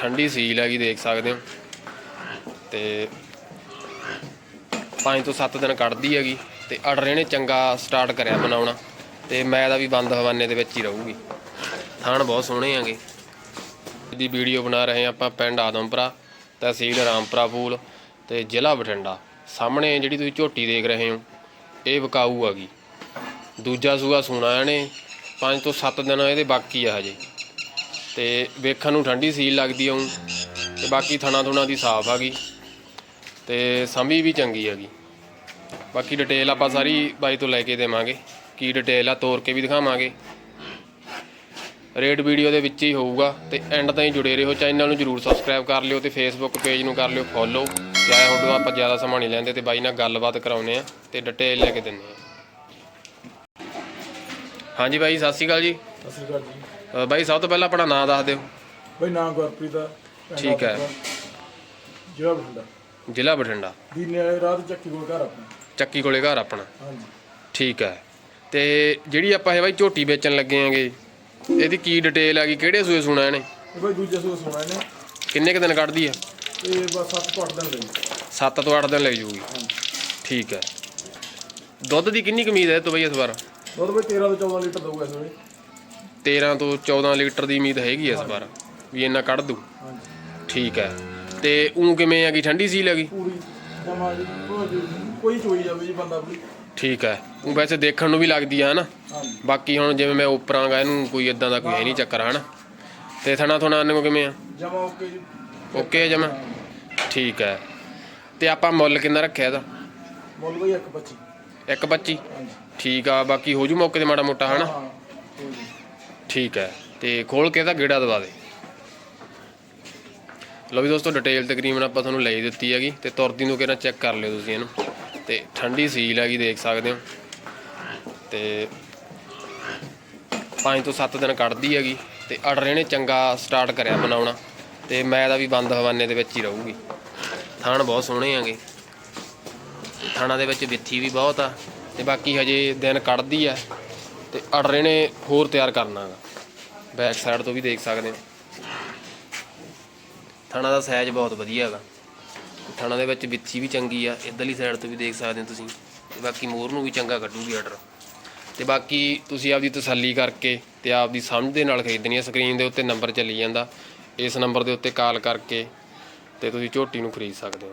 ਠੰਡੀ ਸੀਲ ਹੈਗੀ, ਦੇਖ ਸਕਦੇ ਹੋ। ਤੇ 5 ਤੋਂ 7 ਦਿਨ ਕੱਢਦੀ ਹੈਗੀ, ਤੇ ਆਰਡਰ ਨੇ ਚੰਗਾ ਸਟਾਰਟ ਕਰਿਆ ਬਣਾਉਣਾ, ਤੇ ਮੈਂ ਦਾ ਵੀ ਬੰਦ ਹਵਾਨੇ ਦੇ ਵਿੱਚ ਹੀ ਰਹੂਗੀ। ਥਾਣ ਬਹੁਤ ਸੋਹਣੇ ਹੈਗੇ। ਦੀ ਵੀਡੀਓ ਬਣਾ ਰਹੇ ਹਾਂ ਆਪਾਂ ਪਿੰਡ ਆਦਮਪੁਰਾ, ਤਹਿਸੀਲ ਰਾਮਪੁਰਾ ਫੂਲ ਤੇ ਜ਼ਿਲ੍ਹਾ ਬਠਿੰਡਾ। ਸਾਹਮਣੇ ਜਿਹੜੀ ਤੁਸੀਂ ਝੋਟੀ ਦੇਖ ਰਹੇ ਹੋ, ਇਹ ਵਿਕਾਊ ਹੈਗੀ। ਦੂਜਾ ਸੂਆ ਸੂਣਾ ਇਹਨੇ 5 ਤੋਂ 7 ਦਿਨ ਇਹਦੇ ਬਾਕੀ ਆ ਹਜੇ। ਤੇ ਵੇਖਣ ਨੂੰ ਠੰਡੀ ਸੀਲ ਲੱਗਦੀ ਆਉਂ ਤੇ ਬਾਕੀ ਥਣਾ ਥੁਣਾ ਦੀ ਸਾਫ਼ ਆ ਗਈ, ਤੇ ਸੰਭੀ ਵੀ ਚੰਗੀ ਹੈਗੀ ਬਾਕੀ ਡਿਟੇਲ ਆਪਾਂ ਸਾਰੀ ਬਾਈ ਤੋਂ ਲੈ ਕੇ ਦੇਵਾਂਗੇ, ਕੀ ਡਿਟੇਲ ਆ ਤੋਰ ਕੇ ਵੀ ਦਿਖਾਵਾਂਗੇ। ਰੇਟ ਵੀਡੀਓ ਦੇ ਵਿੱਚ ਹੀ ਹੋਊਗਾ, ਤੇ ਐਂਡ ਤਾਈਂ ਜੁੜੇ ਰਹੋ ਚੈਨਲ ਨੂੰ ਜਰੂਰ ਸਬਸਕ੍ਰਾਈਬ ਕਰ ਲਿਓ, ਤੇ ਫੇਸਬੁੱਕ ਪੇਜ ਨੂੰ ਕਰ ਲਿਓ ਫੋਲੋ ਤੇ ਹੁਣ ਆਪਾਂ ਜ਼ਿਆਦਾ ਸਮਾਂ ਨਹੀਂ ਲੈਂਦੇ, ਤੇ ਬਾਈ ਨਾਲ ਗੱਲਬਾਤ ਕਰਾਉਨੇ ਆ, ਤੇ ਡਿਟੇਲ ਲੈ ਕੇ ਦਿੰਨੇ ਆ। ਹਾਂਜੀ ਬਾਈ ਸਤਿ ਸ਼੍ਰੀ ਅਕਾਲ ਜੀ। ਸਤਿ ਸ਼੍ਰੀ ਅਕਾਲ ਜੀ। ਅ, ਬਾਈ ਸਭ ਤੋਂ ਪਹਿਲਾਂ ਆਪਣਾ ਨਾਮ ਦੱਸ ਦਿਓ। ਬਈ ਨਾਮ ਗੁਰਪ੍ਰੀਤ ਆ। ਪਿੰਡ ਠੀਕ ਹੈ। ਆਦਮਪੁਰਾ, ਜ਼ਿਲ੍ਹਾ ਬਠਿੰਡਾ। ਜ਼ਿਲ੍ਹਾ ਬਠਿੰਡਾ। ਦੀਨੇ ਵਾਲੇ ਰਾਤ ਚੱਕੀ ਕੋਲ ਘਰ ਆਪਣਾ। ਚੱਕੀ ਕੋਲੇ ਘਰ ਆਪਣਾ। ਹਾਂਜੀ। ਠੀਕ ਹੈ। ਤੇ ਜਿਹੜੀ ਆਪਾਂ ਇਹ ਬਾਈ ਝੋਟੀ ਵੇਚਣ ਲੱਗੇ ਆਂਗੇ ਇਹਦੀ ਕੀ ਡਿਟੇਲ ਆ ਗਈ? ਕਿਹੜੇ ਸੂਏ ਸੁਣਾ ਇਹਨੇ? ਇਹ ਬਈ ਦੂਜੇ ਸੂਏ ਸੋਣਾ ਇਹਨੇ। ਕਿੰਨੇ ਕੁ ਦਿਨ ਕੱਢਦੀ ਆ? ਇਹ ਬਸ 7 ਤੋਂ 8 ਦਿਨ ਲਈ। 7 ਤੋਂ 8 ਦਿਨ ਲੱਗ ਜੂਗੀ ਠੀਕ ਹੈ। ਦੁੱਧ ਦੀ ਕਿੰਨੀ ਕਮੀਜ਼ ਹੈ ਇਹ ਤੋਂ ਬਈ ਇਸ ਵਾਰ? ਦੁੱਧ ਬਈ 13 ਤੋਂ 14 ਲੀਟਰ ਦਊਗਾ ਇਸ ਵੇਲੇ 13 ਤੋਂ 14 ਲੀਟਰ ਦੀ ਉਮੀਦ ਹੈਗੀ ਇਸ ਵਾਰ ਵੀ ਇੰਨਾ ਕੱਢ ਦੂ ਹਾਂਜੀ। ਠੀਕ ਹੈ। ਤੇ ਉਹ ਕਿਵੇਂ ਠੰਡੀ ਸੀਲ ਹੈਗੀ? ਪੂਰੀ ਜਮਾ ਜੀ ਕੋਈ ਚੋਈ ਜਾਵੇ ਜੀ ਬੰਦਾ ਵੀ। ਠੀਕ ਹੈ। ਉਹ ਵੈਸੇ ਦੇਖਣ ਨੂੰ ਵੀ ਲੱਗਦੀ ਆ ਹਨਾ? ਹਾਂਜੀ। ਬਾਕੀ ਹੁਣ ਜਿਵੇਂ ਮੈਂ ਉੱਪਰਾਂਗਾ ਇਹਨੂੰ ਕੋਈ ਇਦਾਂ ਦਾ ਕੋਈ ਹੈ ਨਹੀਂ ਚੱਕਰ ਹਨਾ? ਤੇ ਥਣਾ ਥਣਾ ਨੂੰ ਕਿਵੇਂ ਆ? ਜਮਾ ਓਕੇ ਜੀ। ਓਕੇ ਜਮਾ? ਠੀਕ ਹੈ। ਤੇ ਆਪਾਂ ਮੁੱਲ ਕਿੰਨਾ ਰੱਖਿਆ ਇਹਦਾ? ਮੁੱਲ ਬਈ 125 ਇੱਕ 25 ਹਾਂਜੀ ਠੀਕ ਆ, ਬਾਕੀ ਹੋ ਜੂ ਮੌਕੇ ਤੇ ਮਾੜਾ ਮੋਟਾ, ਹਨਾ? ਹਾਂ ਠੀਕ ਹੈ, ਤੇ ਖੋਲ ਕੇ ਤਾਂ ਗੇੜਾ ਦਵਾ ਦੇ। ਲਓ ਵੀ ਦੋਸਤੋ ਡਿਟੇਲ ਤਕਰੀਬਨ ਆਪਾਂ ਤੁਹਾਨੂੰ ਲੈ ਦਿੱਤੀ ਹੈਗੀ, ਤੇ ਤੁਰਦੀ ਨੂੰ ਕਿਹੜਾ ਚੈੱਕ ਕਰ ਲਿਓ ਤੁਸੀਂ ਇਹਨੂੰ। ਤੇ ਠੰਡੀ ਸੀਲ ਹੈਗੀ, ਦੇਖ ਸਕਦੇ ਹੋ। ਤੇ 5 ਤੋਂ 7 ਦਿਨ ਕੱਢਦੀ ਹੈਗੀ, ਤੇ ਅੜਰੇ ਨੇ ਚੰਗਾ ਸਟਾਰਟ ਕਰਿਆ ਬਣਾਉਣਾ। ਤੇ ਮੈਂ ਦਾ ਵੀ ਬੰਦ ਹਵਾਨੇ ਦੇ ਵਿੱਚ ਹੀ ਰਹੂਗੀ। ਥਾਣ ਬਹੁਤ ਸੋਹਣੇ ਹੈਗੇ। ਥਾਣਾ ਦੇ ਵਿੱਚ ਵਿੱਥੀ ਵੀ ਬਹੁਤ ਆ ਤੇ ਬਾਕੀ ਹਜੇ ਦਿਨ ਕੱਢਦੀ ਆ ਤੇ ਆਰਡਰ ਨੇ ਹੋਰ ਤਿਆਰ ਕਰਨਾ ਹੈਗਾ ਬੈਕ ਸਾਈਡ ਤੋਂ ਵੀ ਦੇਖ ਸਕਦੇ ਹੋ ਥਾਣਾ ਦਾ ਸਾਈਜ਼ ਬਹੁਤ ਵਧੀਆ ਹੈਗਾ ਥਾਣਾ ਦੇ ਵਿੱਚ ਵਿੱਥੀ ਵੀ ਚੰਗੀ ਆ, ਇਧਰਲੀ ਸਾਈਡ ਤੋਂ ਵੀ ਦੇਖ ਸਕਦੇ ਹੋ ਤੁਸੀਂ। ਤੇ ਬਾਕੀ ਮੋਰ ਨੂੰ ਵੀ ਚੰਗਾ ਕੱਢੂਗੀ ਆਰਡਰ ਤੇ ਬਾਕੀ ਤੁਸੀਂ ਆਪਦੀ ਤਸੱਲੀ ਕਰਕੇ ਤੇ ਆਪਦੀ ਸਮਝ ਦੇ ਨਾਲ ਖਰੀਦਣੀ ਹੈ ਸਕਰੀਨ ਦੇ ਉੱਤੇ ਨੰਬਰ ਚੱਲੀ ਜਾਂਦਾ। ਇਸ ਨੰਬਰ ਦੇ ਉੱਤੇ ਕਾਲ ਕਰਕੇ ਤੇ ਤੁਸੀਂ ਝੋਟੀ ਨੂੰ ਖਰੀਦ ਸਕਦੇ ਹੋ